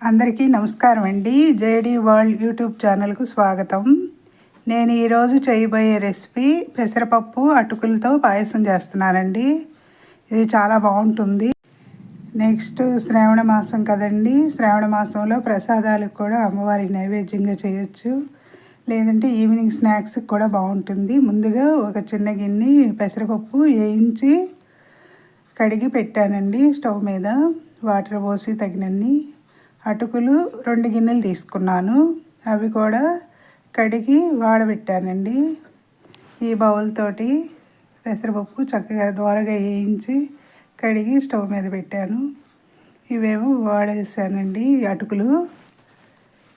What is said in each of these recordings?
అందరికీ నమస్కారం అండి. జేడీ వరల్డ్ యూట్యూబ్ ఛానల్కు స్వాగతం. నేను ఈరోజు చేయబోయే రెసిపీ పెసరపప్పు అటుకులతో పాయసం చేస్తున్నానండి. ఇది చాలా బాగుంటుంది. నెక్స్ట్ శ్రావణ మాసం కదండి. శ్రావణ మాసంలో ప్రసాదాలకు కూడా అమ్మవారికి నైవేద్యంగా చేయొచ్చు. లేదంటే ఈవినింగ్ స్నాక్స్కి కూడా బాగుంటుంది. ముందుగా ఒక చిన్న గిన్నె పెసరపప్పు వేయించి కడిగి పెట్టానండి స్టవ్ మీద. వాటర్ పోసి తగినన్ని అటుకులు రెండు గిన్నెలు తీసుకున్నాను. అవి కూడా కడిగి వాడబెట్టానండి. ఈ బౌల్ తోటి పెసరపప్పు చక్కగా ద్వారగా వేయించి కడిగి స్టవ్ మీద పెట్టాను. ఇవేమో వాడేసానండి అటుకులు.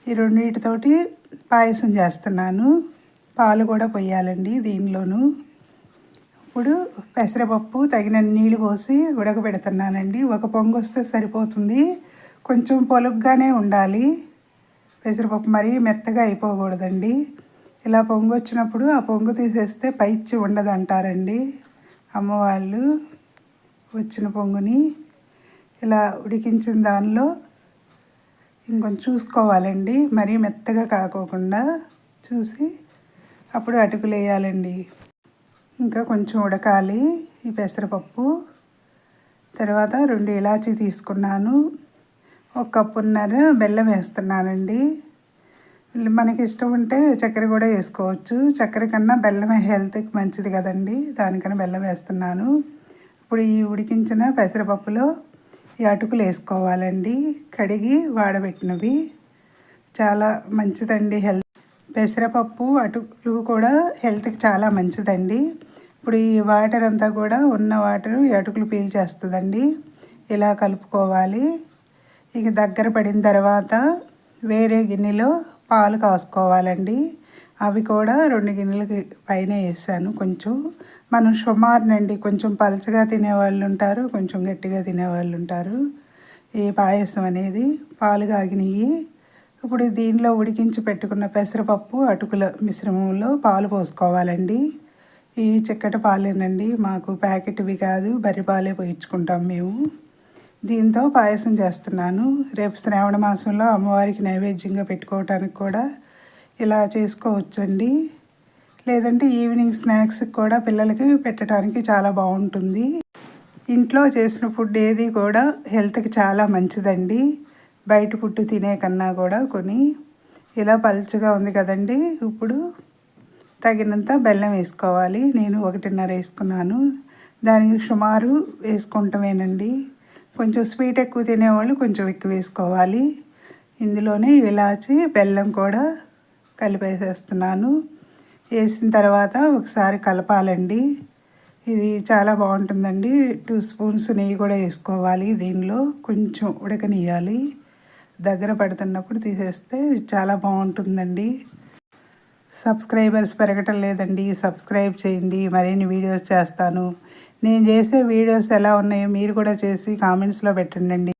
ఈ రెండింటితోటి పాయసం చేస్తున్నాను. పాలు కూడా పొయ్యాలండి దీనిలోను. ఇప్పుడు పెసరపప్పు తగిన నీళ్ళు పోసి ఉడకబెడుతున్నానండి. ఒక పొంగు వస్తే సరిపోతుంది. కొంచెం పొలుగ్గానే ఉండాలి. పెసరపప్పు మరీ మెత్తగా అయిపోకూడదండి. ఇలా పొంగు వచ్చినప్పుడు ఆ పొంగు తీసేస్తే పైచ్చి ఉండదు అంటారండి అమ్మవాళ్ళు వచ్చిన పొంగుని. ఇలా ఉడికించిన దానిలో ఇంకొంచెం చూసుకోవాలండి. మరీ మెత్తగా కాకోకుండా చూసి అప్పుడు అటుకులు వేయాలండి ఇంకా కొంచెం ఉడకాలి ఈ పెసరపప్పు. తర్వాత రెండు ఇలాచీ తీసుకున్నాను. ఒక కప్పున్నర బెల్లం వేస్తున్నానండి. మనకి ఇష్టం ఉంటే చక్కెర కూడా వేసుకోవచ్చు. చక్కెర కన్నా బెల్లమే హెల్త్కి మంచిది కదండి. దానికన్నా బెల్లం వేస్తున్నాను. ఇప్పుడు ఈ ఉడికించిన పెసరపప్పులో ఈ అటుకులు వేసుకోవాలండి. కడిగి వాడబెట్టినవి. చాలా మంచిదండి హెల్త్. పెసరపప్పు అటుకులు కూడా హెల్త్కి చాలా మంచిదండి. ఇప్పుడు ఈ వాటర్ అంతా కూడా ఉన్న వాటర్ అటుకులు పీల్చేస్తుందండి ఇలా కలుపుకోవాలి. ఇక దగ్గర పడిన తర్వాత వేరే గిన్నెలో పాలు కాసుకోవాలండి. అవి కూడా రెండు గిన్నెలకి పైన వేసాను కొంచెం. మనం సుమారునండి కొంచెం పలచగా తినేవాళ్ళు ఉంటారు కొంచెం గట్టిగా తినేవాళ్ళు ఉంటారు. ఈ పాయసం అనేది పాలు కాగినవి ఇప్పుడు దీనిలో ఉడికించి పెట్టుకున్న పెసరపప్పు అటుకుల మిశ్రమంలో పాలు పోసుకోవాలండి. ఈ చిక్కటి పాలేనండి. మాకు ప్యాకెట్వి కాదు బరి పాలే పోయించుకుంటాం మేము. దీంతో పాయసం చేస్తున్నాను. రేపు శ్రావణ మాసంలో అమ్మవారికి నైవేద్యంగా పెట్టుకోవటానికి కూడా ఇలా చేసుకోవచ్చండి. లేదంటే ఈవినింగ్ స్నాక్స్కి కూడా పిల్లలకి పెట్టడానికి చాలా బాగుంటుంది. ఇంట్లో చేసిన ఫుడ్ ఏది కూడా హెల్త్కి చాలా మంచిదండి. బయట ఫుడ్ తినే కన్నా కూడా కొని. ఇలా పలుచగా ఉంది కదండి. ఇప్పుడు తగినంత బెల్లం వేసుకోవాలి. నేను ఒకటిన్నర వేసుకున్నాను. దానికి సుమారు వేసుకుంటామేనండి. కొంచెం స్వీట్ ఎక్కువ తినేవాళ్ళు కొంచెం ఎక్కువ వేసుకోవాలి. ఇందులోనే ఇలాచి బెల్లం కూడా కలిపేసేస్తున్నాను. వేసిన తర్వాత ఒకసారి కలపాలండి. ఇది చాలా బాగుంటుందండి. టూ స్పూన్స్ నెయ్యి కూడా వేసుకోవాలి దీనిలో. కొంచెం ఉడకనియాలి దగ్గర పడుతున్నప్పుడు తీసేస్తే చాలా బాగుంటుందండి. సబ్స్క్రైబర్స్ పెరగటం లేదండి. సబ్స్క్రైబ్ చేయండి. మరిన్ని వీడియోస్ చేస్తాను. నేను చేసే వీడియోస్ ఎలా ఉన్నాయో మీరు కూడా చేసి కామెంట్స్లో పెట్టండి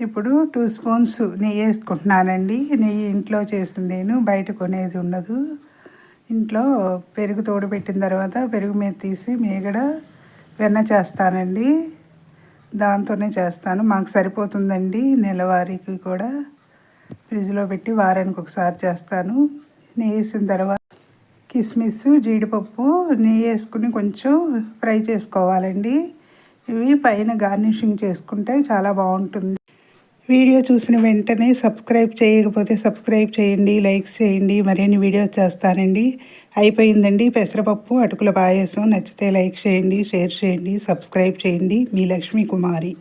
ఇప్పుడు టూ స్పూన్స్ నెయ్యి వేసుకుంటున్నానండి. నెయ్యి ఇంట్లో చేసింది నేను బయట కొనేది ఉండదు. ఇంట్లో పెరుగు తోడు పెట్టిన తర్వాత పెరుగు మీద తీసి మేగడ వెన్న చేస్తానండి. దాంతోనే చేస్తాను. మాకు సరిపోతుందండి నెలవారీకి కూడా. ఫ్రిడ్జ్లో పెట్టి వారానికి ఒకసారి చేస్తాను. నెయ్యి వేసిన తర్వాత కిస్మిస్ జీడిపప్పు నెయ్యి వేసుకుని కొంచెం ఫ్రై చేసుకోవాలండి. ఇవి పైన గార్నిషింగ్ చేసుకుంటే చాలా బాగుంటుంది. వీడియో చూసిన వెంటనే సబ్స్క్రైబ్ చేయకపోతే సబ్స్క్రైబ్ చేయండి లైక్స్ చేయండి. మరిన్ని వీడియోస్ చేస్తానండి. అయిపోయిందండి పెసరపప్పు అటుకుల పాయసం. నచ్చితే లైక్ చేయండి షేర్ చేయండి సబ్స్క్రైబ్ చేయండి. మీ లక్ష్మీ కుమారి.